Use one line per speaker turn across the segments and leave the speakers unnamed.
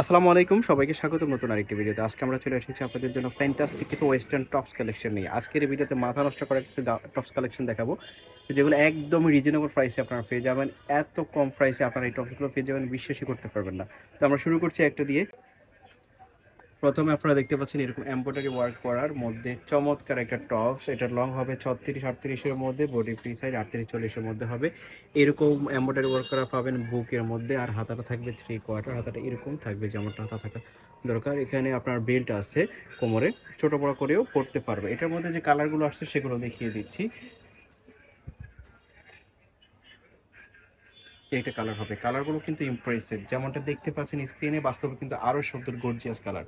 আসসালামু আলাইকুম, সবাইকে স্বাগত নতুন আরেকটি ভিডিওতে। আজকে আমরা চলে এসেছি আপনাদের জন্য ফ্যান্টাস্টিক কিছু ওয়েস্টার্ন টপস কালেকশন নিয়ে। আজকের এই ভিডিওতে মাথা নষ্ট করা কিছু টপস কালেকশন দেখাবো, যেগুলো একদমই রিজনেবল প্রাইসে আপনারা পেয়ে যাবেন। এত কম প্রাইসে আপনারা এই টপসগুলো পেয়ে যাবেন, বিশ্বাসই করতে পারবেন না। তো আমরা শুরু করছি একটা দিয়ে। প্রথমে আপনারা দেখতে পাচ্ছেন এরকম এমব্রয়ডারি ওয়ার্ক করার মধ্যে চমৎকার একটা টপস এটার লং হবে ছত্রিশ, আটত্রিশের মধ্যে বডি ফ্রি সাইজ আটত্রিশ, চল্লিশের মধ্যে হবে। এরকম এমব্রয়ডারি ওয়ার্ক করা পাবেন বুকের মধ্যে আর হাতাটা থাকবে থ্রি কোয়ার্টার হাতাটা এরকম থাকবে যেমনটা হাতা থাকা দরকার। এখানে আপনার বেল্ট আছে কোমরে, ছোটো বড় করেও পড়তে পারবে। এটার মধ্যে যে কালারগুলো আসছে সেগুলো দেখিয়ে দিচ্ছি। একটা কালার হবে। কালারগুলো কিন্তু ইমপ্রেসিভ যেমনটা দেখতে পাচ্ছেন স্ক্রিনে বাস্তবে কিন্তু আরও সুন্দর গর্জিয়াস কালার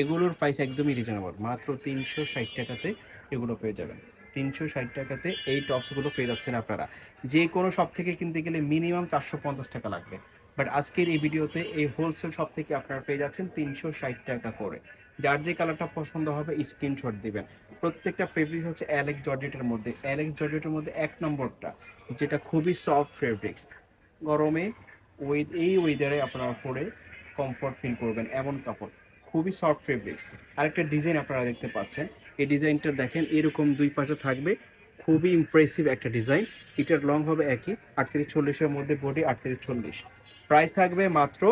এগুলোর প্রাইস একদমই রিজনেবল মাত্র তিনশো ষাট টাকাতে এগুলো পেয়ে যাবেন। তিনশো ষাট টাকাতে এই টপসগুলো পেয়ে যাচ্ছেন আপনারা। যে কোনো শপ থেকে কিনতে গেলে মিনিমাম চারশো পঞ্চাশ টাকা লাগবে। বাট আজকের এই ভিডিওতে এই হোলসেল শপ থেকে আপনারা পেয়ে যাচ্ছেন তিনশো ষাট টাকা করে। যার যে কালারটা পছন্দ হবে স্ক্রিনশট দিবেন। প্রত্যেকটা ফেব্রিক্স হচ্ছে অ্যালেক্স জর্জেটের মধ্যে। অ্যালেক্স জর্জেটের মধ্যে এক নম্বরটা, যেটা খুবই সফট ফেব্রিক্স গরমে ওই এই ওয়েদারে আপনারা পরে কমফর্ট ফিল করবেন এমন কাপড়। খুবই সফট ফেব্রিক্স আরেকটা ডিজাইন আপনারা দেখতে পাচ্ছেন। এই ডিজাইনটা দেখেন, এরকম দুই পাশে থাকবে। খুবই ইমপ্রেসিভ একটা ডিজাইন এটার লং হবে একই, আটত্রিশ চল্লিশের মধ্যে বডি আটত্রিশ চল্লিশ। প্রাইস থাকবে মাত্র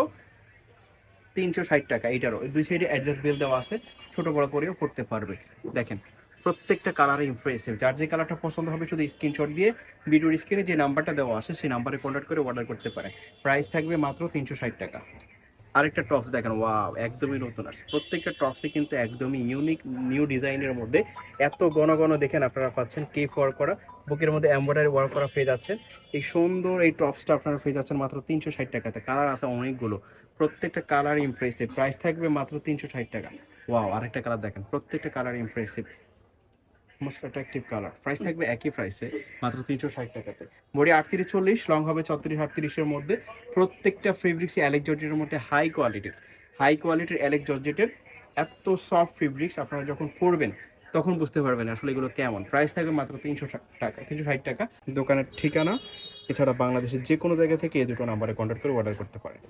তিনশো ষাট টাকা। এটারও। দুই সাইডে অ্যাডজাস্ট বিল দেওয়া আছে। ছোট বড়ো করেও করতে পারবে। দেখেন প্রত্যেকটা কালারে ইমপ্রেসিভ যার যে কালারটা পছন্দ হবে শুধু স্ক্রিনশট দিয়ে ভিডিওর স্ক্রিনে যে নাম্বারটা দেওয়া আছে, সেই নাম্বারে কন্ট্যাক্ট করে অর্ডার করতে পারে। প্রাইস থাকবে মাত্র তিনশো ষাট টাকা। আরেকটা টপস দেখেন ওয়াও একদমই নতুন আসছে। প্রত্যেকটা টপসই কিন্তু একদমই ইউনিক নিউ ডিজাইনের মধ্যে। এত ঘন ঘন দেখেন আপনারা পাচ্ছেন কেফ ওয়ার্ক করা। বুকের মধ্যে এমব্রয়ডারি ওয়ার্ক করা পেয়ে যাচ্ছেন। এই সুন্দর এই টপসটা আপনারা পেয়ে যাচ্ছেন মাত্র তিনশো ষাট টাকাতে। কালার আছে অনেকগুলো। প্রত্যেকটা কালার ইমপ্রেসিভ প্রাইস থাকবে মাত্র তিনশো ষাট টাকা। ওয়াও আরেকটা কালার দেখেন। প্রত্যেকটা colour impressive most attractive colour price থাকবে একই প্রাইসে মাত্র তিনশো ষাট টাকাতে বডি আটত্রিশ চল্লিশ লং হবে ছত্রিশ আটত্রিশের মধ্যে। প্রত্যেকটা ফেব্রিক্সই অ্যালেক জর্জেটের মধ্যে হাই কোয়ালিটির হাই কোয়ালিটির অ্যালেক জর্জেটের এত সফট ফেব্রিক্স আপনারা যখন পরবেন তখন বুঝতে পারবেন আসলে এগুলো কেমন। প্রাইস থাকবে মাত্র তিনশো টাকা তিনশো ষাট টাকা। দোকানের ঠিকানা এছাড়া বাংলাদেশের যে কোনো জায়গা থেকে এই দুটো নাম্বারে কন্ট্যাক্ট করে অর্ডার করতে পারেন।